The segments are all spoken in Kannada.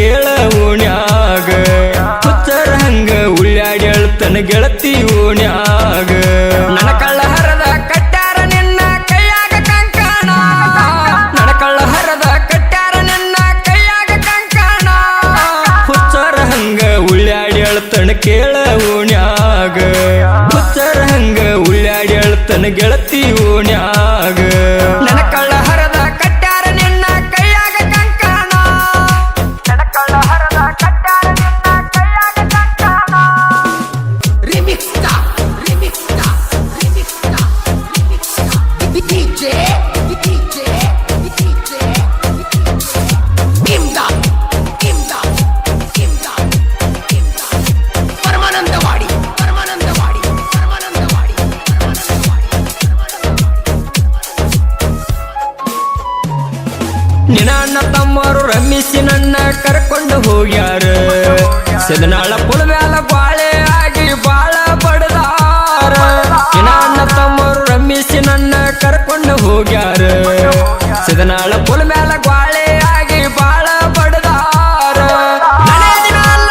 ಕೇಳ ಓಣ್ಯಾಗ ಹುಚ್ಚರ ಹಂಗ ಉಳ್ಳಾಡಿ ತನ ಗೆಳತಿ ಓಣ್ಯಾಗ. ನನ್ನ ಕಳ್ಳ ಹರದ ಕಟ್ಟಾರ ನಿನ್ನ ಕೈಯಾಗ ಕಂಕಣ. ನನ್ನ ಕಳ್ಳ ಹರದ ಕಟ್ಟಾರ ನಿನ್ನ ಕೈಯಾಗ ಕಂಕಣ. ಹುಚ್ಚರ ಹಂಗ ಉಳ್ಳಾಡಿ ತನ ಕೇಳ ಓಣ್ಯಾಗ ಹುಚ್ಚರ ಹಂಗ ಉಳ್ಳಾಡಿ ತನ ಗೆಳತಿ ಕರ್ಕೊಂಡು ಹೋಗ್ಯಾರ. ಸದನಾಳ ಮ್ಯಾಲ ಬಾಳೆ ಆಗಿ ಬಾಳ ಬಡದಾರ. ನಿನ್ನ ತಮ್ಮರು ರಮಿಸಿ ನನ್ನ ಕರ್ಕೊಂಡು ಹೋಗ್ಯಾರ. ಸದನಾಳ ಪುಳ ಮ್ಯಾಲ ಬಾಳೆ ಆಗಿ ಬಾಳ ಬಡದಾರ. ನಡೆಯದಿ ಮ್ಯಾಲ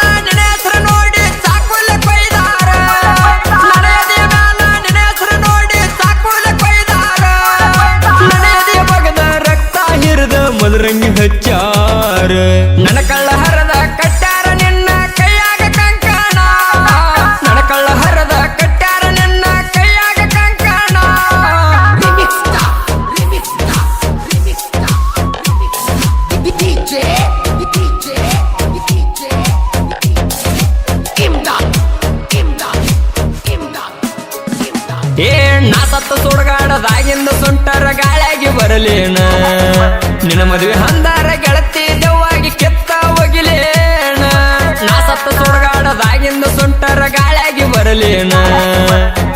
ನಿನ್ನ ಸುಡಗಾಡದಾಗಿಂದ ಸೊಂಟರ ಗಾಳಿಯಾಗಿ ಬರಲೇನ? ನಿನ್ನ ಮದುವೆ ಹಂದಾರ ಗೆಳತಿ ದೆವ್ವಾಗಿ ಕೆತ್ತ ಹೋಗಿಲೇನ ನಾ ಸತ್ತ ಸುಡಗಾಡದಾಗಿಂದ ಸೊಂಟರ ಗಾಳಿಯಾಗಿ ಬರಲೇನ?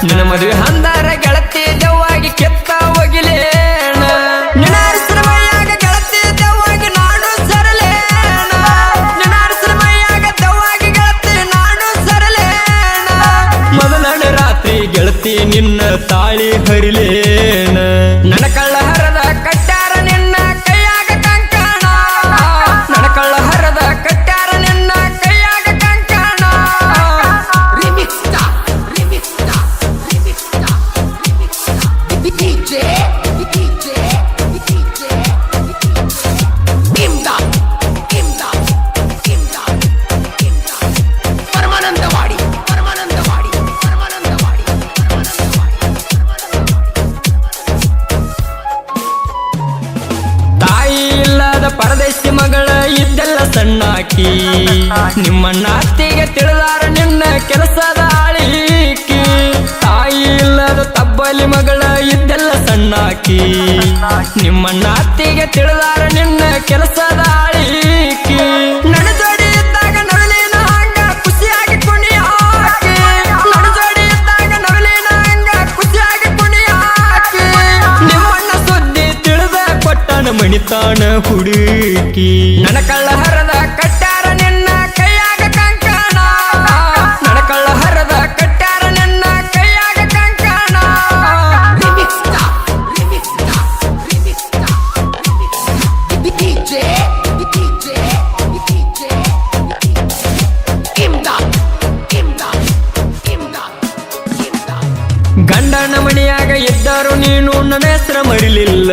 ನಿನ್ನ ಮದುವೆ ಹಂದಾರ ಗೆಳತಿ ದೆವ್ವಾಗಿ ಕೆತ್ತ ಹೋಗಿಲೇ ಹರಿಲೇ ಗೆಳತಿ ನಿನ್ನ ತಾಳಿ ಮೈಯಾಗ ನಿಮ್ಮಣ್ಣ ಅತ್ತಿಗೆ ತಿಳಿದಾರ ನಿನ್ನ ಕೆಲಸದ ಆಳಿಕಿ. ತಾಯಿ ಇಲ್ಲದ ತಬ್ಬಲಿ ಮಗಳ ಇದ್ದೆಲ್ಲ ಸಣ್ಣಾಕಿ. ನಿಮ್ಮಣ್ಣ ಅತ್ತಿಗೆ ತಿಳಿದಾರ ನಿನ್ನ ಕೆಲಸದ ಆಳಿಕಿ. ಮಣಿತಾಣ ಹುಡುಕಿ. ನನ ನವಲಿನ ಮರಿಲಿಲ್ಲ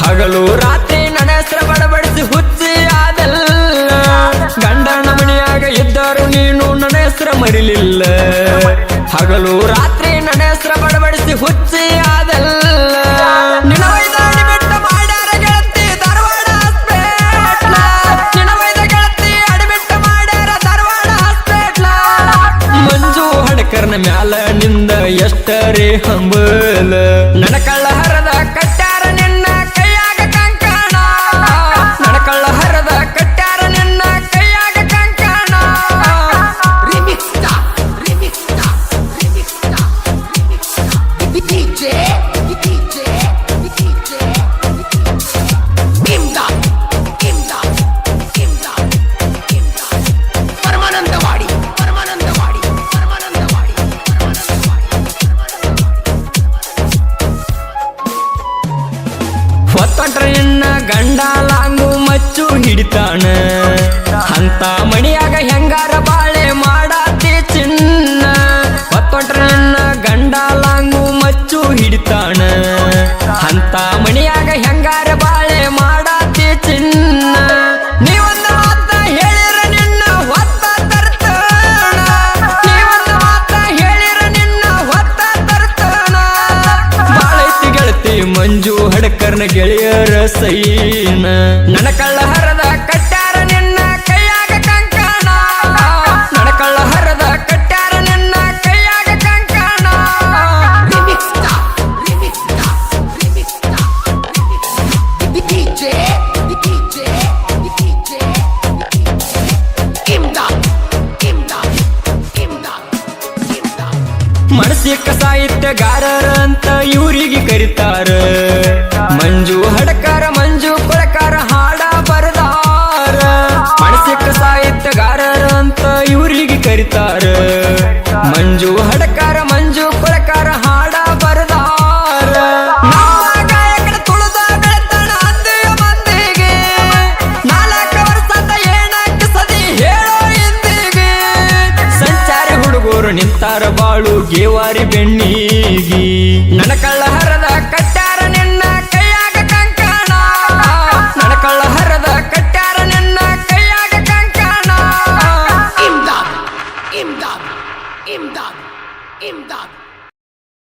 ಹಗಲು ರಾತ್ರಿ ನನ್ನ ಹೆಸರ ಬಡಬಡಿಸಿ ಹುಚ್ಚಿ ಆದಲ್ಲ. ಗಂಡನ ಮನೆಯಾಗ ಇದ್ದರು ನೀನು ನನ್ನ ಹೆಸರು ಮರಿಲಿಲ್ಲ. ಹಗಲು ರಾತ್ರಿ ನನ್ನ ಹೆಸರು ಬಡಬಡಿಸಿ ಹುಚ್ಚಿ ಆದಲ್ಲ. ಮಂಜು ಮ್ಯಾಲ ನಿಂದ ಎಷ್ಟರೇ ಹಂಬಲ. ನನ್ನ ಹಿಡಿತಾನ ಅಂತ ಮಣಿಯಾಗ ಹೆಂಗಾರ ಬಾಳೆ ಮಾಡಾತಿ ಚಿನ್ನ. ನನ್ನ ಗಂಡ ಲಾಂಗು ಮಚ್ಚು ಹಿಡಿತಾನ ಅಂತ ಮಣಿಯಾಗ ಹೆಂಗಾರ ಬಾಳೆ ಮಾಡಾತಿ ಚಿನ್ನ. ಮಂಜು ಹಡಕರ್ನ ಗೆಳೆಯರ ಸೈನ. ನನ್ನ ಸಾಹಿತ್ಯಗಾರರ ಅಂತ ಇವರಿಗೆ ಕರೀತಾರ. ಗೇವಾರಿ ಬೆಣ್ಣಿಗಿ. ನನ್ನ ಕಳ್ಳ ಹರದ ಕಟ್ಟಾರ